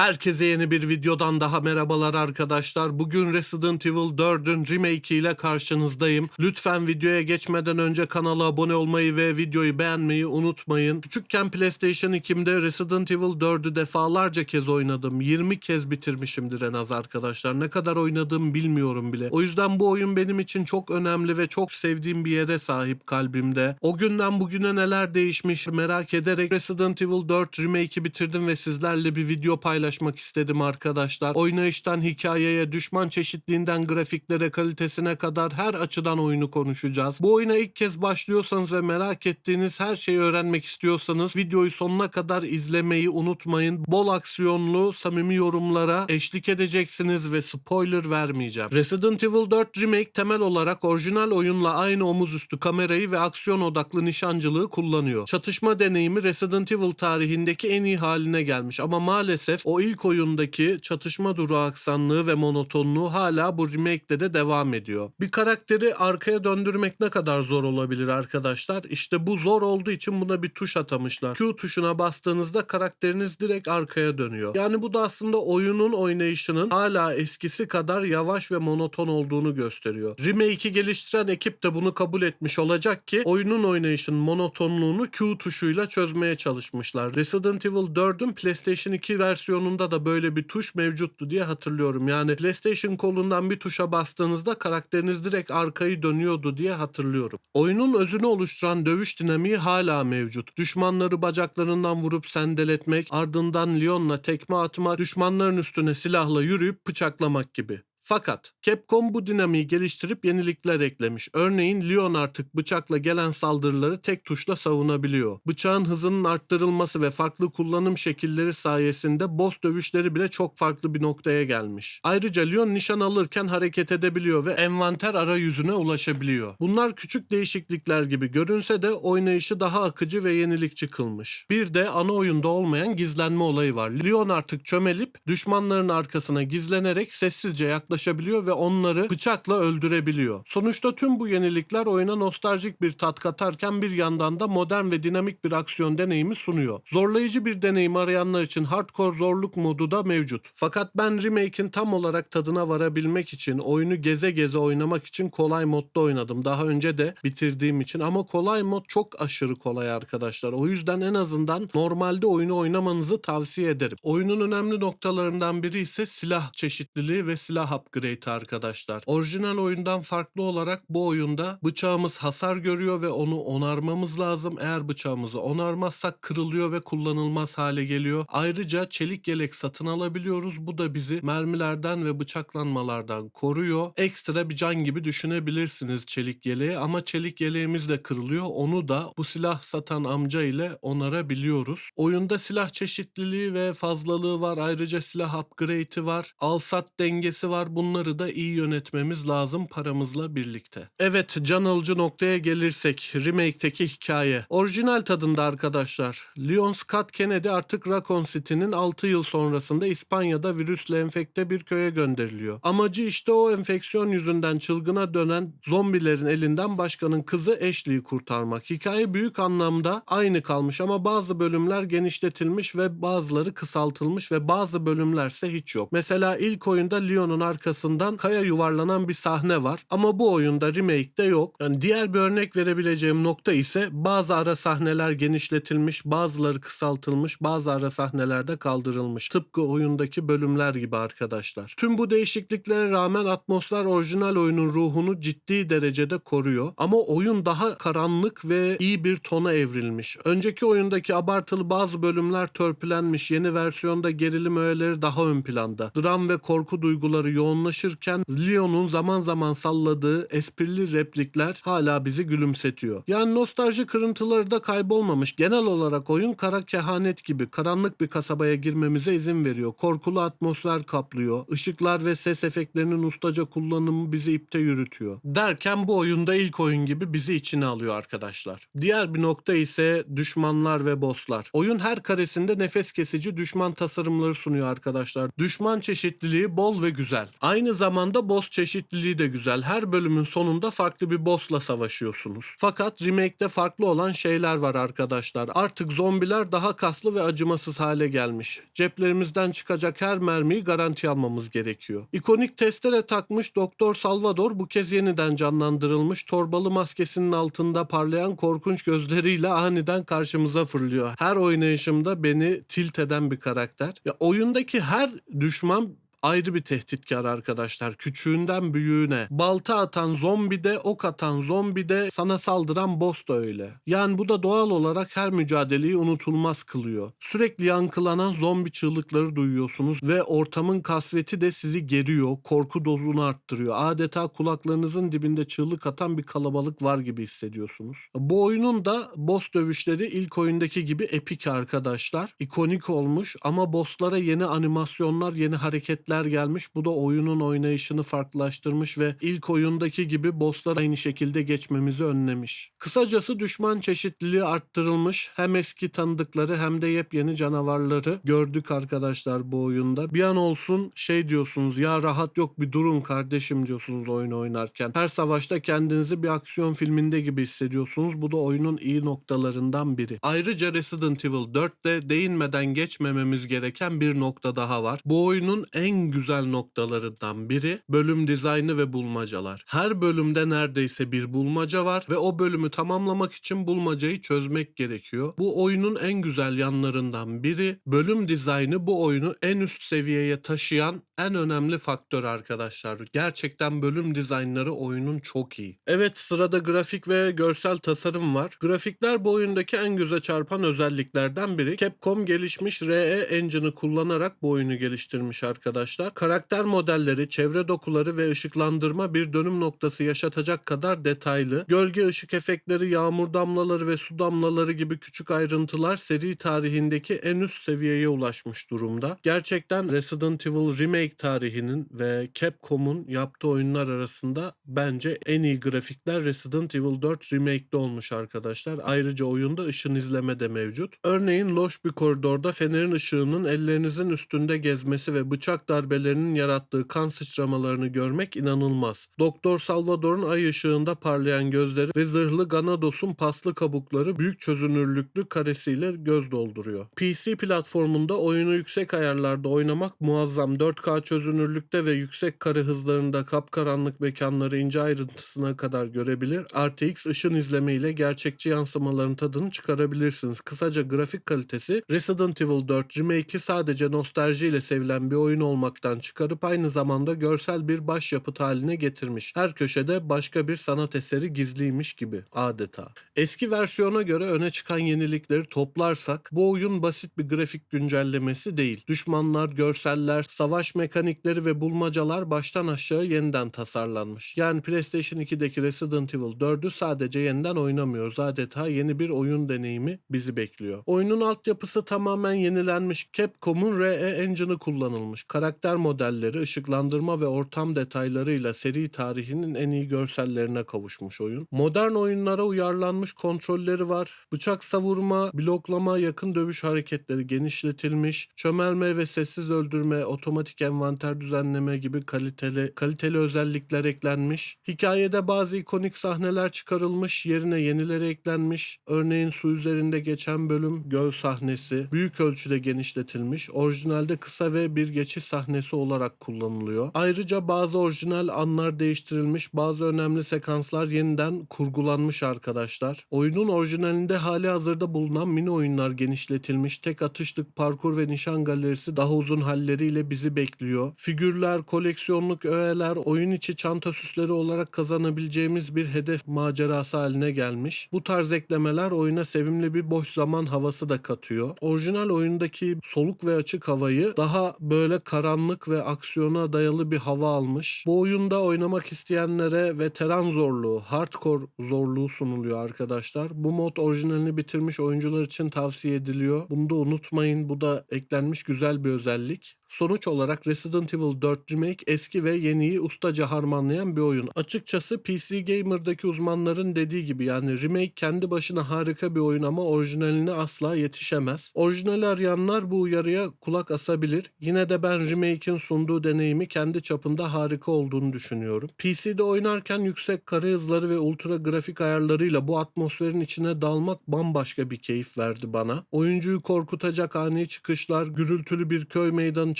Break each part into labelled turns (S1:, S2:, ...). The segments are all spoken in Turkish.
S1: Herkese yeni bir videodan daha merhabalar arkadaşlar. Bugün Resident Evil 4'ün remake ile karşınızdayım. Lütfen videoya geçmeden önce kanala abone olmayı ve videoyu beğenmeyi unutmayın. Küçükken PlayStation 2'mde Resident Evil 4'ü defalarca kez oynadım. 20 kez bitirmişimdir en az arkadaşlar. Ne kadar oynadığımı bilmiyorum bile. O yüzden bu oyun benim için çok önemli ve çok sevdiğim bir yere sahip kalbimde. O günden bugüne neler değişmiş merak ederek Resident Evil 4 remake'i bitirdim ve sizlerle bir video paylaşmak istedim arkadaşlar. Oynayıştan hikayeye, düşman çeşitliğinden grafiklere, kalitesine kadar her açıdan oyunu konuşacağız. Bu oyuna ilk kez başlıyorsanız ve merak ettiğiniz her şeyi öğrenmek istiyorsanız videoyu sonuna kadar izlemeyi unutmayın. Bol aksiyonlu, samimi yorumlara eşlik edeceksiniz ve spoiler vermeyeceğim. Resident Evil 4 Remake temel olarak orijinal oyunla aynı omuzüstü kamerayı ve aksiyon odaklı nişancılığı kullanıyor. Çatışma deneyimi Resident Evil tarihindeki en iyi haline gelmiş ama maalesef o ilk oyundaki çatışma duru aksanlığı ve monotonluğu hala bu remake'de de devam ediyor. Bir karakteri arkaya döndürmek ne kadar zor olabilir arkadaşlar? İşte bu zor olduğu için buna bir tuş atamışlar. Q tuşuna bastığınızda karakteriniz direkt arkaya dönüyor. Yani bu da aslında oyunun oynayışının hala eskisi kadar yavaş ve monoton olduğunu gösteriyor. Remake'i geliştiren ekip de bunu kabul etmiş olacak ki oyunun oynayışının monotonluğunu Q tuşuyla çözmeye çalışmışlar. Resident Evil 4'ün PlayStation 2 versiyonunda da böyle bir tuş mevcuttu diye hatırlıyorum. Yani PlayStation kolundan bir tuşa bastığınızda karakteriniz direkt arkayı dönüyordu diye hatırlıyorum. Oyunun özünü oluşturan dövüş dinamiği hala mevcut. Düşmanları bacaklarından vurup sendeletmek, ardından Leon'la tekme atmak, düşmanların üstüne silahla yürüyüp bıçaklamak gibi. Fakat Capcom bu dinamiği geliştirip yenilikler eklemiş. Örneğin Leon artık bıçakla gelen saldırıları tek tuşla savunabiliyor. Bıçağın hızının arttırılması ve farklı kullanım şekilleri sayesinde boss dövüşleri bile çok farklı bir noktaya gelmiş. Ayrıca Leon nişan alırken hareket edebiliyor ve envanter arayüzüne ulaşabiliyor. Bunlar küçük değişiklikler gibi görünse de oynayışı daha akıcı ve yenilikçi kılmış. Bir de ana oyunda olmayan gizlenme olayı var. Leon artık çömelip düşmanların arkasına gizlenerek sessizce yaklaşabiliyor ve onları bıçakla öldürebiliyor. Sonuçta tüm bu yenilikler oyuna nostaljik bir tat katarken bir yandan da modern ve dinamik bir aksiyon deneyimi sunuyor. Zorlayıcı bir deneyim arayanlar için hardcore zorluk modu da mevcut. Fakat ben remake'in tam olarak tadına varabilmek için oyunu geze geze oynamak için kolay modda oynadım. Daha önce de bitirdiğim için ama kolay mod çok aşırı kolay arkadaşlar. O yüzden en azından normalde oyunu oynamanızı tavsiye ederim. Oyunun önemli noktalarından biri ise silah çeşitliliği ve silah upgrade arkadaşlar. Orijinal oyundan farklı olarak bu oyunda bıçağımız hasar görüyor ve onu onarmamız lazım. Eğer bıçağımızı onarmazsak kırılıyor ve kullanılmaz hale geliyor. Ayrıca çelik yelek satın alabiliyoruz. Bu da bizi mermilerden ve bıçaklanmalardan koruyor. Ekstra bir can gibi düşünebilirsiniz çelik yeleği ama çelik yeleğimiz de kırılıyor. Onu da bu silah satan amca ile onarabiliyoruz. Oyunda silah çeşitliliği ve fazlalığı var. Ayrıca silah upgrade'i var. Al-sat dengesi var. Bunları da iyi yönetmemiz lazım paramızla birlikte. Evet can alıcı noktaya gelirsek remake'teki hikaye. Orijinal tadında arkadaşlar. Leon Scott Kennedy artık Raccoon City'nin 6 yıl sonrasında İspanya'da virüsle enfekte bir köye gönderiliyor. Amacı işte o enfeksiyon yüzünden çılgına dönen zombilerin elinden başkanın kızı Ashley'i kurtarmak. Hikaye büyük anlamda aynı kalmış ama bazı bölümler genişletilmiş ve bazıları kısaltılmış ve bazı bölümlerse hiç yok. Mesela ilk oyunda Leon'un arkasından kaya yuvarlanan bir sahne var ama bu oyunda remake'de yok. Yani diğer bir örnek verebileceğim nokta ise bazı ara sahneler genişletilmiş, bazıları kısaltılmış, bazı ara sahnelerde kaldırılmış. Tıpkı oyundaki bölümler gibi arkadaşlar. Tüm bu değişikliklere rağmen atmosfer orijinal oyunun ruhunu ciddi derecede koruyor. Ama oyun daha karanlık ve iyi bir tona evrilmiş. Önceki oyundaki abartılı bazı bölümler törpülenmiş. Yeni versiyonda gerilim öğeleri daha ön planda. Dram ve korku duyguları yoğunlaşırken Leon'un zaman zaman salladığı esprili replikler hala bizi gülümsetiyor. Yani nostalji kırıntıları da kaybolmamış. Genel olarak oyun kara kehanet gibi karanlık bir kasabaya girmemize izin veriyor. Korkulu atmosfer kaplıyor. Işıklar ve ses efektlerinin ustaca kullanımı bizi ipte yürütüyor. Derken bu oyunda ilk oyun gibi bizi içine alıyor arkadaşlar. Diğer bir nokta ise düşmanlar ve bosslar. Oyun her karesinde nefes kesici düşman tasarımları sunuyor arkadaşlar. Düşman çeşitliliği bol ve güzel. Aynı zamanda boss çeşitliliği de güzel. Her bölümün sonunda farklı bir boss'la savaşıyorsunuz. Fakat remake'de farklı olan şeyler var arkadaşlar. Artık zombiler daha kaslı ve acımasız hale gelmiş. Ceplerimizden çıkacak her mermiyi garanti almamız gerekiyor. İkonik testere takmış Doktor Salvador bu kez yeniden canlandırılmış. Torbalı maskesinin altında parlayan korkunç gözleriyle aniden karşımıza fırlıyor. Her oynayışımda beni tilt eden bir karakter. Ya oyundaki her düşman ayrı bir tehditkar arkadaşlar. Küçüğünden büyüğüne. Balta atan zombi de, ok atan zombi de, sana saldıran boss da öyle. Yani bu da doğal olarak her mücadeleyi unutulmaz kılıyor. Sürekli yankılanan zombi çığlıkları duyuyorsunuz ve ortamın kasveti de sizi geriyor, korku dozunu arttırıyor. Adeta kulaklarınızın dibinde çığlık atan bir kalabalık var gibi hissediyorsunuz. Bu oyunun da boss dövüşleri ilk oyundaki gibi epik arkadaşlar. İkonik olmuş ama bosslara yeni animasyonlar, yeni hareketler gelmiş. Bu da oyunun oynayışını farklılaştırmış ve ilk oyundaki gibi bosslar aynı şekilde geçmemizi önlemiş. Kısacası düşman çeşitliliği arttırılmış. Hem eski tanıdıkları hem de yepyeni canavarları gördük arkadaşlar bu oyunda. Bir an olsun şey diyorsunuz ya rahat yok bir durun kardeşim diyorsunuz oyun oynarken. Her savaşta kendinizi bir aksiyon filminde gibi hissediyorsunuz. Bu da oyunun iyi noktalarından biri. Ayrıca Resident Evil 4'te değinmeden geçmememiz gereken bir nokta daha var. Bu oyunun en güzel noktalarından biri bölüm dizaynı ve bulmacalar. Her bölümde neredeyse bir bulmaca var ve o bölümü tamamlamak için bulmacayı çözmek gerekiyor. Bu oyunun en güzel yanlarından biri bölüm dizaynı bu oyunu en üst seviyeye taşıyan en önemli faktör arkadaşlar. Gerçekten bölüm dizaynları oyunun çok iyi. Evet sırada grafik ve görsel tasarım var. Grafikler bu oyundaki en göze çarpan özelliklerden biri. Capcom gelişmiş RE Engine'ı kullanarak bu oyunu geliştirmiş arkadaşlar. Karakter modelleri, çevre dokuları ve ışıklandırma bir dönüm noktası yaşatacak kadar detaylı. Gölge ışık efektleri, yağmur damlaları ve su damlaları gibi küçük ayrıntılar seri tarihindeki en üst seviyeye ulaşmış durumda. Gerçekten Resident Evil Remake tarihinin ve Capcom'un yaptığı oyunlar arasında bence en iyi grafikler Resident Evil 4 Remake'de olmuş arkadaşlar. Ayrıca oyunda ışın izleme de mevcut. Örneğin loş bir koridorda fenerin ışığının ellerinizin üstünde gezmesi ve bıçak darbelerinin yarattığı kan sıçramalarını görmek inanılmaz. Doktor Salvador'un ay ışığında parlayan gözleri ve zırhlı Ganados'un paslı kabukları büyük çözünürlüklü karesiyle göz dolduruyor. PC platformunda oyunu yüksek ayarlarda oynamak muazzam 4K çözünürlükte ve yüksek kare hızlarında kapkaranlık mekanları ince ayrıntısına kadar görebilir. RTX ışın izleme ile gerçekçi yansımaların tadını çıkarabilirsiniz. Kısaca grafik kalitesi Resident Evil 4 Remake'i sadece nostaljiyle sevilen bir oyun olmaktan çıkarıp aynı zamanda görsel bir başyapıt haline getirmiş. Her köşede başka bir sanat eseri gizliymiş gibi adeta. Eski versiyona göre öne çıkan yenilikleri toplarsak bu oyun basit bir grafik güncellemesi değil. Düşmanlar, görseller, savaş mekanikleri ve bulmacalar baştan aşağı yeniden tasarlanmış. Yani PlayStation 2'deki Resident Evil 4'ü sadece yeniden oynamıyoruz. Adeta yeni bir oyun deneyimi bizi bekliyor. Oyunun altyapısı tamamen yenilenmiş. Capcom'un RE Engine'ı kullanılmış. Karakter modelleri, ışıklandırma ve ortam detaylarıyla seri tarihinin en iyi görsellerine kavuşmuş oyun. Modern oyunlara uyarlanmış kontrolleri var. Bıçak savurma, bloklama, yakın dövüş hareketleri genişletilmiş. Çömelme ve sessiz öldürme, otomatik envanter düzenleme gibi kaliteli kaliteli özellikler eklenmiş. Hikayede bazı ikonik sahneler çıkarılmış, yerine yenileri eklenmiş. Örneğin su üzerinde geçen bölüm göl sahnesi büyük ölçüde genişletilmiş. Orijinalde kısa ve bir geçiş sahnesi olarak kullanılıyor. Ayrıca bazı orijinal anlar değiştirilmiş, bazı önemli sekanslar yeniden kurgulanmış arkadaşlar. Oyunun orijinalinde hali hazırda bulunan mini oyunlar genişletilmiş. Tek atışlık parkur ve nişan galerisi daha uzun halleriyle bizi bekliyor. Figürler, koleksiyonluk öğeler, oyun içi çanta süsleri olarak kazanabileceğimiz bir hedef macerası haline gelmiş. Bu tarz eklemeler oyuna sevimli bir boş zaman havası da katıyor. Orijinal oyundaki soluk ve açık havayı daha böyle karanlık ve aksiyona dayalı bir hava almış. Bu oyunda oynamak isteyenlere veteran zorluğu, hardcore zorluğu sunuluyor arkadaşlar. Bu mod orijinalini bitirmiş oyuncular için tavsiye ediliyor. Bunu da unutmayın. Bu da eklenmiş güzel bir özellik. Sonuç olarak Resident Evil 4 Remake eski ve yeniyi ustaca harmanlayan bir oyun. Açıkçası PC Gamer'daki uzmanların dediği gibi yani remake kendi başına harika bir oyun ama orijinaline asla yetişemez. Orijinali arayanlar bu uyarıya kulak asabilir. Yine de ben remake'in sunduğu deneyimi kendi çapında harika olduğunu düşünüyorum. PC'de oynarken yüksek kare hızları ve ultra grafik ayarlarıyla bu atmosferin içine dalmak bambaşka bir keyif verdi bana. Oyuncuyu korkutacak ani çıkışlar, gürültülü bir köy meydanı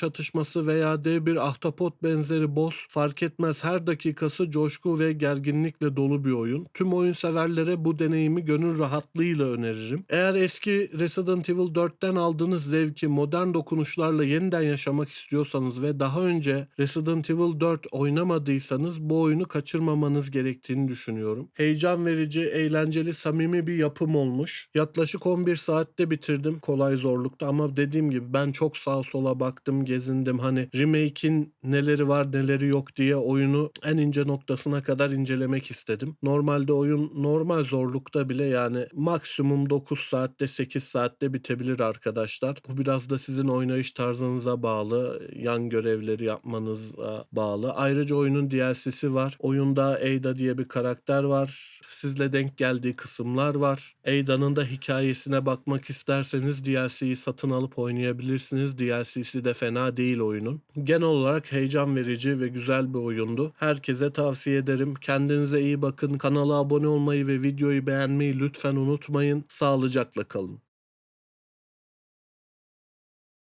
S1: çatışması veya dev bir ahtapot benzeri boss fark etmez her dakikası coşku ve gerginlikle dolu bir oyun. Tüm oyun severlere bu deneyimi gönül rahatlığıyla öneririm. Eğer eski Resident Evil 4'ten aldığınız zevki modern dokunuşlarla yeniden yaşamak istiyorsanız ve daha önce Resident Evil 4 oynamadıysanız bu oyunu kaçırmamanız gerektiğini düşünüyorum. Heyecan verici, eğlenceli, samimi bir yapım olmuş. Yaklaşık 11 saatte bitirdim. Kolay zorlukta ama dediğim gibi ben çok sağa sola baktım, gezindim. Hani remake'in neleri var neleri yok diye oyunu en ince noktasına kadar incelemek istedim. Normalde oyun normal zorlukta bile yani maksimum 9 saatte 8 saatte bitebilir arkadaşlar. Bu biraz da sizin oynayış tarzınıza bağlı, yan görevleri yapmanıza bağlı. Ayrıca oyunun DLC'si var. Oyunda Ada diye bir karakter var. Sizle denk geldiği kısımlar var. Ada'nın da hikayesine bakmak isterseniz DLC'yi satın alıp oynayabilirsiniz. DLC'si de fena değil oyunun. Genel olarak heyecan verici ve güzel bir oyundu. Herkese tavsiye ederim. Kendinize iyi bakın. Kanala abone olmayı ve videoyu beğenmeyi lütfen unutmayın. Sağlıcakla kalın.